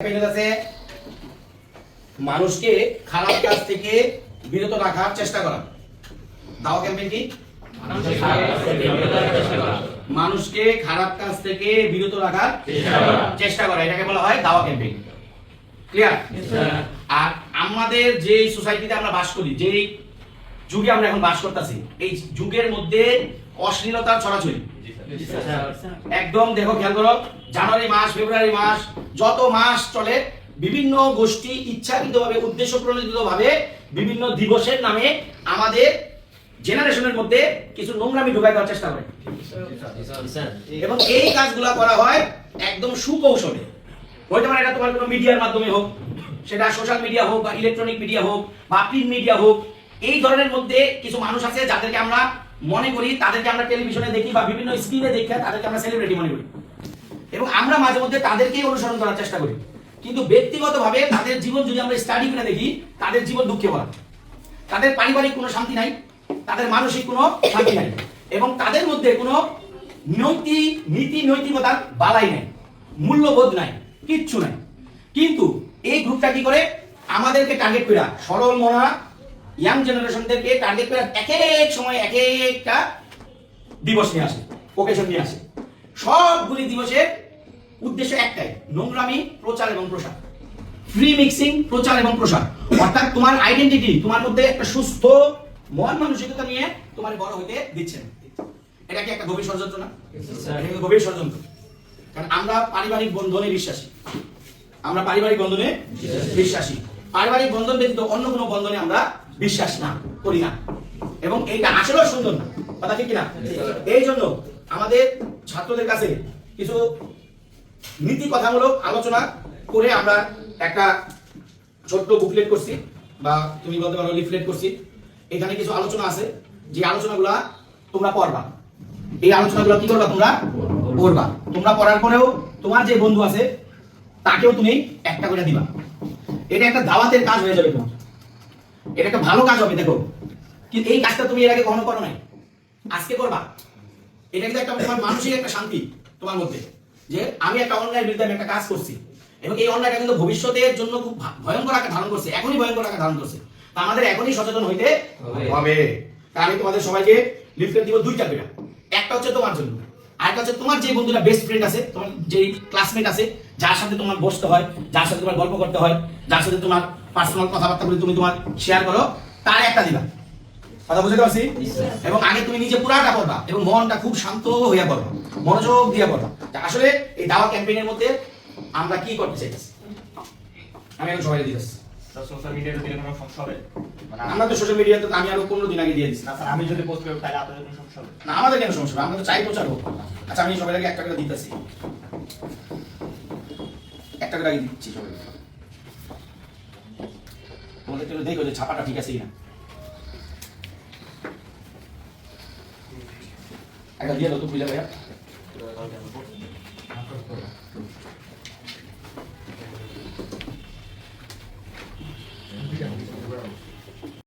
আছে মানুষকে খারাপ কাজ থেকে বিরত রাখার চেষ্টা করা। দাওয়া ক্যাম্পেইন কি? মানুষকে খারাপ কাজ থেকে বিরত রাখার চেষ্টা করা। এটাকে বলা হয় দাওয়া ক্যাম্পেইন ক্লিয়ার আর আমাদের যে সোসাইটিতে আমরা বাস করি যে যুগে আমরা এখন বাস করতেছি এই যুগের মধ্যে অশ্লীলতার ছড়াছড়ি। একদম দেখো খেয়াল করো জানুয়ারি মাস ফেব্রুয়ারি মাস যত মাস চলে বিভিন্ন গোষ্ঠী ইচ্ছাকৃতভাবে উদ্দেশ্য প্রণোদিতভাবে বিভিন্ন দিবসের নামে আমাদের জেনারেশনের মধ্যে কিছু নোংরামি ঢুকাই দেওয়ার চেষ্টা করে। এবং এই কাজগুলা করা হয় একদম সুকৌশলে। হইতে পারে এটা তোমার কোনো মিডিয়ার মাধ্যমে হোক সেটা সোশ্যাল মিডিয়া হোক বা ইলেকট্রনিক মিডিয়া হোক বা প্রিন্ট মিডিয়া হোক এই ধরনের মধ্যে কিছু মানুষ আছে যাদেরকে আমরা মনে করি তাদেরকে আমরা টেলিভিশনে দেখি বা বিভিন্ন স্ক্রিনে দেখে তাদেরকে আমরা সেলিব্রিটি মনে করি। এবং আমরা মাঝে মধ্যে তাদেরকেই অনুসরণ করার চেষ্টা করি। কিন্তু ব্যক্তিগতভাবে তাদের জীবন যদি আমরা স্টাডি করে দেখি, তাদের জীবন দুঃখে ভরা। তাদের পারিবারিক কোনো শান্তি নাই, তাদের মানসিক কোনো শান্তি নাই, এবং তাদের মধ্যে কোনো নৈতিক নীতি, নৈতিকতার বালাই নাই, মূল্যবোধ নাই, কিচ্ছু নাই। কিন্তু এই গ্রুপটা কি করে? আমাদেরকে টার্গেট করে সরল মনা ইয়াং জেনারেশনদেরকে টার্গেট করে এক এক সময় এক একটা দিবস নিয়ে আসে ওকেশন নিয়ে আসে। সবগুলি দিবসের উদ্দেশ্য একটাই নোংরামি প্রচার এবং প্রসার। ফ্রি মিক্সিং প্রচার এবং প্রসার। অর্থাৎ তোমার আইডেন্টিটি তোমার মধ্যে একটা সুস্থ মন মানসিকতা নিয়ে তোমার বড় হইতে দিচ্ছে না। এটা কি একটা গভীর ষড়যন্ত্র না? গভীর ষড়যন্ত্র। কারণ আমরা পারিবারিক বন্ধনে বিশ্বাসী। আমরা পারিবারিক বন্ধনে বিশ্বাসী। পারিবারিক বন্ধন ব্যতীত অন্য কোনো বন্ধনে আমরা বিশ্বাস না, করি না। এবং এইটা আসলেও সুন্দর না, কথা ঠিক কিনা? এই জন্য আমাদের ছাত্রদের কাছে কিছু নীতি কথামূলক আলোচনা করে আমরা একটা ছোট্ট বুকলেট করছি, বা তুমি বলতে পারো লিফলেট করছি। এখানে কিছু আলোচনা আছে, যে আলোচনাগুলা তোমরা পড়বা। এই আলোচনাগুলো কি করবা তোমরা? পড়বা। তোমরা পড়ার পরেও তোমার যে বন্ধু আছে, তাকেও তুমি একটা করে দিবা। এটা একটা দাওয়াতের কাজ হয়ে যাবে তোমার। এটা একটা ভালো কাজ হবে দেখো। কিন্তু এই কাজটা তুমি এর আগে কখনো করো নাই। আজকে করবা। এটা কিন্তু একটা তোমার মানসিক একটা শান্তি তোমার মধ্যে যে আমি একটা অন্যায়ের বিরুদ্ধে আমি একটা কাজ করছি। এবং এই অন্যায়টা কিন্তু ভবিষ্যতের জন্য খুব ভয়ঙ্কর আকার ধারণ করছে এখনই ভয়ঙ্কর আকার ধারণ করছে। তা আমাদের এখনই সচেতন হইতে হবে। তা আমি তোমাদের সবাইকে লিফলেট দিব দুইটা করে একটা হচ্ছে তোমার জন্য আরেকটা হচ্ছে তোমার যে বন্ধুরা বেস্ট ফ্রেন্ড আছে তোমার যে ক্লাসমেট আছে যার সাথে তোমার বসতে হয় যার সাথে তোমার গল্প করতে হয় যার সাথে তোমার পার্সোনাল কথাবার্তা বলে তুমি তোমার শেয়ার করো তার একটা দিবা। কথা বুঝতে পারছি? এবং আগে তুমি নিজে পুরাটা করবা এবং মনটা খুব শান্ত হইয়া করবা মনোযোগ দিয়া করবা আসলে এই দাওয়া ক্যাম্পেইনের মধ্যে আমরা কি করতে চাইতেছি? আমি এখন সবাই দিতেছি সোশ্যাল মিডিয়াতে দিলে কোনো সমস্যা হবে? মানে আমরা তো সোশ্যাল মিডিয়াতে আমি আরও পনেরো দিন আগে দিয়ে দিচ্ছি না স্যার আমি যদি পোস্ট করি তাহলে আপনাদের কোনো সমস্যা হবে? না আমাদের কেন সমস্যা হবে? আমরা তো চাই প্রচার হোক। আচ্ছা আমি সবাই আগে একটা করে দিতেছি। একটা করে আগে দিচ্ছি সবাই তোমাদের একটু দেখো যে ছাপাটা ঠিক আছে কিনা। একটা দিয়ে দাও তো বুঝলে ভাইয়া?